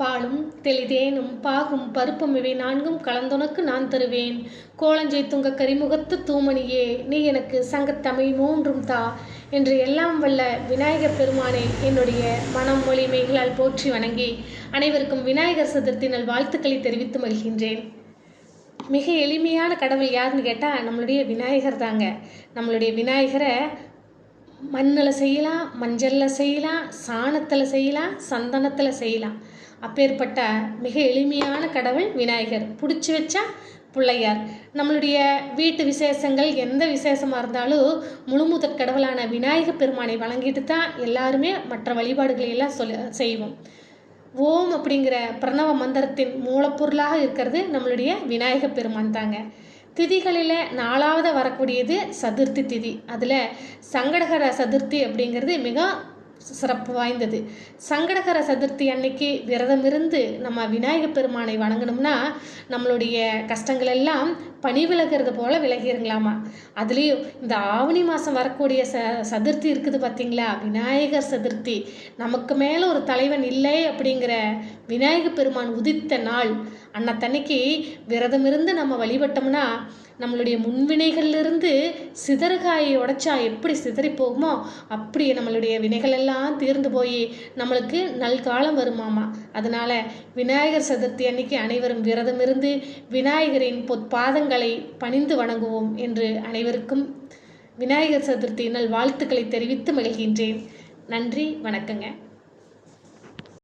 பாலும் தெளிதேனும் பாகும் பருப்பும் இவை நான்கும் கலந்துனக்கு நான் தருவேன். கோலஞ்சை துங்க கரிமுகத்து தூமணியே நீ எனக்கு சங்கத்தமிழ் மூன்றும் தா என்று எல்லாம் வல்ல விநாயகர் பெருமானை என்னுடைய மனம் மொழி மெய்களால் போற்றி வணங்கி அனைவருக்கும் விநாயகர் சதுர்த்தி நல் வாழ்த்துக்களை தெரிவித்து மகிழ்கின்றேன். மிக எளிமையான கடவுள் யாருன்னு கேட்டால் நம்மளுடைய விநாயகர் தாங்க. நம்மளுடைய விநாயகரை மண்ணில் செய்யலாம் மஞ்சளில் செய்யலாம் சாணத்தில் செய்யலாம் சந்தனத்தில் செய்யலாம் அப்பேற்பட்ட மிக எளிமையான கடவுள் விநாயகர். பிடிச்சி வச்சா பிள்ளையார். நம்மளுடைய வீட்டு விசேஷங்கள் எந்த விசேஷமாக இருந்தாலும் முழுமுதற் கடவுளான விநாயக பெருமானை வழங்கிட்டு தான் எல்லாருமே மற்ற வழிபாடுகளை எல்லாம் சொல்ல செய்வோம். ஓம் அப்படிங்கிற பிரணவ மந்திரத்தின் மூலப்பொருளாக இருக்கிறது நம்மளுடைய விநாயகப் பெருமான் தாங்க. திதிகளில் நாலாவது வரக்கூடியது சதுர்த்தி திதி. அதில் சங்கடகர சதுர்த்தி அப்படிங்கிறது மிக சிறப்பு வாய்ந்தது. சங்கடகர சதுர்த்தி அன்னைக்கு விரதம் இருந்து நம்ம விநாயகர் பெருமானை வணங்கினோம்னா நம்மளுடைய கஷ்டங்கள் எல்லாம் பனி விலகிறது போல விலகிருங்களாமா? அதுலேயும் இந்த ஆவணி மாதம் வரக்கூடிய ச சதுர்த்தி இருக்குது பார்த்தீங்களா விநாயகர் சதுர்த்தி. நமக்கு மேலே ஒரு தலைவன் இல்லை அப்படிங்கிற விநாயகர் பெருமான் உதித்த நாள். அன்னத்தன்னைக்கு விரதம் இருந்து நம்ம வழிபட்டோம்னா நம்மளுடைய முன்வினைகள்லேருந்து சிதறுகாயை உடைச்சா எப்படி சிதறி போகுமோ அப்படி நம்மளுடைய வினைகள் எல்லாம் தீர்ந்து போய் நம்மளுக்கு நல்காலம் வருமாமா? அதனால் விநாயகர் சதுர்த்தி அன்னைக்கு அனைவரும் விரதம் இருந்து விநாயகரின் பொற்பாதங்களை பணிந்து வணங்குவோம் என்று அனைவருக்கும் விநாயகர் சதுர்த்தி நல் வாழ்த்துக்களை தெரிவித்து மகிழ்கின்றேன். நன்றி வணக்கங்க.